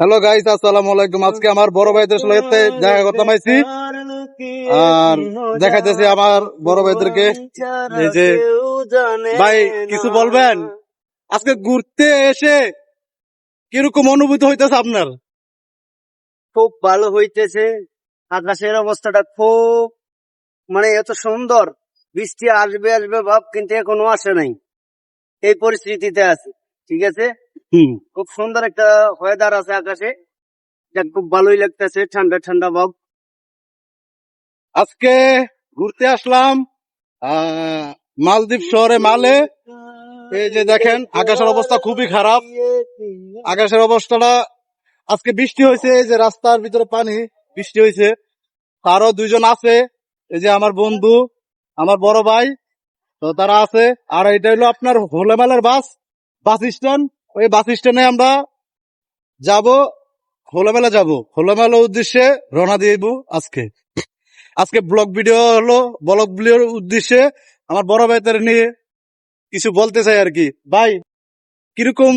Hello guys আসসালামু আলাইকুম। আজকে আমার বড় ভাইদের সাথে দেখা করতে পাইছি। আর দেখাইতেছি আমার বড় ভাইদেরকে। এই যে, ভাই, কিছু বলবেন? আজকে ঘুরতে এসে কীরকম অনুভূতি হইতেছে আপনার? খুব ভালো হইতেছে। আকাশের অবস্থাটা খুব মানে এত সুন্দর। বৃষ্টি আসবে আসবে, ভাব, কিন্তু এখনও আসে নাই। এই পরিস্থিতিতে আছে, ঠিক আছে? খুব সুন্দর একটা ওয়েদার আছে আকাশে। যা খুব ভালোই লাগতেছে ঠান্ডা ঠান্ডা ভাব। আজকে ঘুরতে আসলাম মালদ্বীপ শহরে মালে। এই যে দেখেন আকাশের অবস্থা খুবই খারাপ। আকাশের অবস্থাটা আজকে বৃষ্টি হয়েছে এই যে রাস্তার ভিতরে পানি বৃষ্টি হয়েছে। তারও দুইজন আছে এই যে আমার বন্ধু আমার বড় ভাই তো তারা আছে। আর এটা হলো আপনার হোলেমালের বাস বাস স্ট্যান্ড। ওই বাস স্ট্যান্ডে আমরা যাব হোলামেলা যাব। হোলামেলার উদ্দেশ্যে রওনা দিব আজকে। আজকে ব্লগ ভিডিও হলো ব্লগ ভিডিওর উদ্দেশ্যে আমার বড় ভাইদের নিয়ে কিছু বলতে চাই আর কি। ভাই কীরকম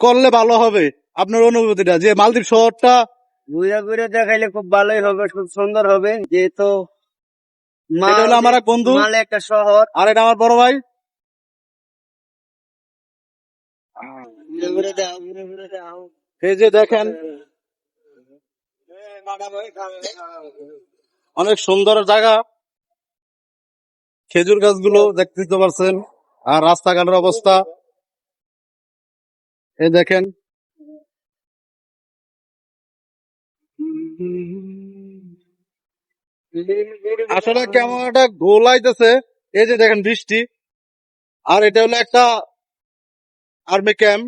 করলে ভালো হবে? আপনার অনুভূতিটা যে মালদ্বীপ শহরটা ঘুরে ঘুরে দেখাইলে খুব ভালোই হবে খুব সুন্দর হবে। যেহেতু আমার এক বন্ধু। একটা শহর। আর এটা আমার বড় ভাই। যে দেখেন অনেক সুন্দর জায়গা। খেজুর গাছগুলো দেখতে পারছেন আর রাস্তাঘাটের অবস্থা। এই দেখেন। আসলে কেমন একটা গোলাইতেছে এই যে দেখেন বৃষ্টি। আর এটা হলো একটা আর্মি ক্যাম্প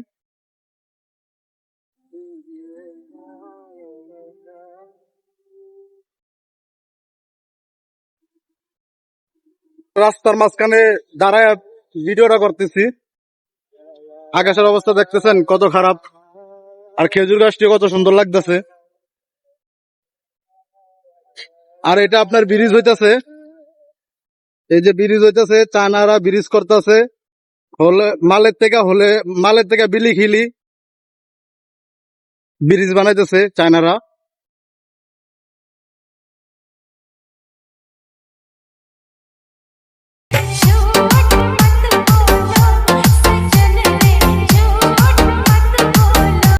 রাস্তার মাঝখানে দাঁড়ায় ভিডিওটা করতেছি। আকাশের অবস্থা দেখতেছেন, কত খারাপ। আর খেজুর গাছটি কত সুন্দর লাগতেছে। আর এটা আপনার ব্রিজ হইতাছে। এই যে ব্রিজ হইতাছে চায়নারা ব্রিজ করতেছে। হলে মালের থেকে হলে মালের থেকে বিলি খিলি ব্রিজ বানাইতেছে চায়নারা।